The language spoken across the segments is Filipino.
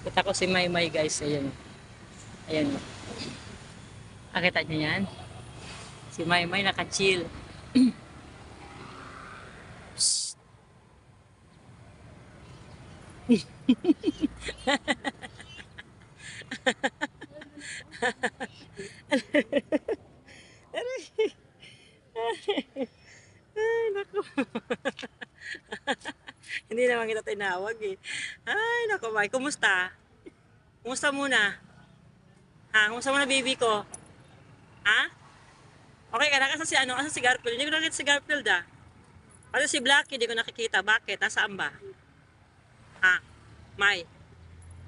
Kita ko si Maymay guys. Ayan. Ayan. Nakita niyo yan? Si Maymay naka-chill. Ay, naku. Hindi naman kita tinawag eh. Ay, naku, May. Kumusta? Kumusta muna? Ha? Kumusta muna, baby ko? Ha? Okay ka? Kasi si ano? Kasi si Garfield? Hindi ko nakikita si Garfield ah. Kasi si Blackie, hindi ko nakikita. Bakit? Nasaan ba? Ha? May?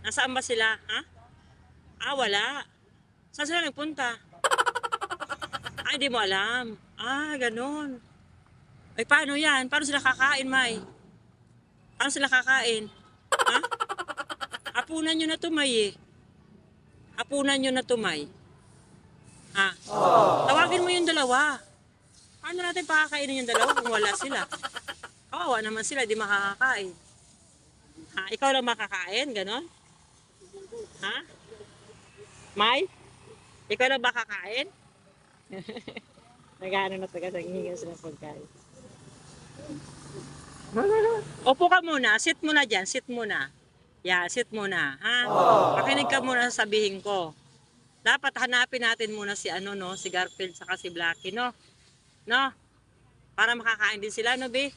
Nasaan ba sila? Ha? Ah, wala. Saan sila nagpunta? Ay, hindi mo alam. Ah, ganun. Ay, paano yan? Paano sila kakain, May? Paano sila kakain? Ha? Hapunan nyo na to, May eh. Hapunan nyo na to, May. Ha? Tawagin mo yung dalawa. Paano natin pakakainin yung dalawa kung wala sila? Kawawa naman sila, di makakakain. Ha? Ikaw lang makakain, ganon? Ha? May? Ikaw lang ba kakain? Nagano na taga naghihinga sila ng pagkain. Opo ka muna, sit muna dyan, sit muna. Yeah, sit muna, ha? Pakinig ka muna sa sabihin ko. Dapat hanapin natin muna si ano no, si Garfield saka si Blackie, no? No? Para makakain din sila, no, be?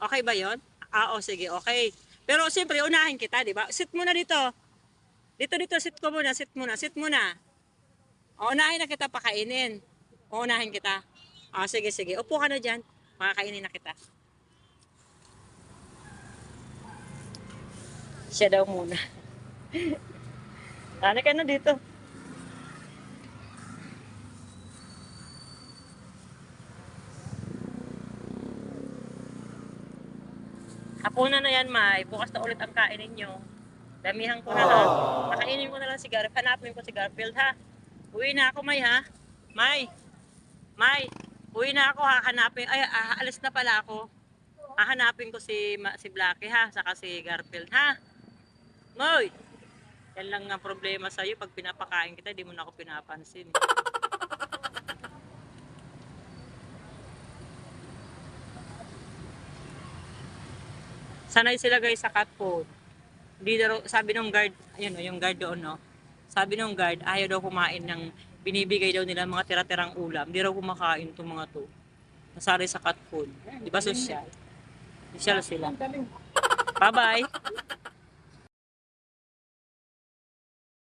Okay ba 'yon? Ah, oh, sige, okay. Pero siyempre, unahin kita, di ba? Sit muna dito. Dito, dito, sit ko muna, sit muna, sit muna. O, unahin na kita pakainin. O, unahin kita. O, sige, sige. Upo ka na dyan. Makakainin na kita. Siya daw muna. Ano ka na dito? Hapunan na yan, May. Bukas na ulit ang kain ninyo. Damihan ko na lang. Nakainin ko na lang si Garfield. Hanapin ko si Garfield, ha? Uwi na ako, May, ha? May! May! Uwi na ako, ha? Hanapin. Ay, ah, alis na pala ako. Hahanapin ko si, si Blackie, ha? Saka si Garfield, ha? Moy! Yan lang ang problema sa'yo. Pag pinapakain kita, di mo na ako pinapansin. Sanay sila guys sa cat food. Hindi daw, sabi nung guard, ayun o, yung guard doon, no? Sabi nung guard, ayaw daw kumain ng binibigay daw nila mga tira-tirang ulam. Hindi raw kumakain itong mga to. Nasari sa cat food. Di ba social? Social sila. Bye-bye.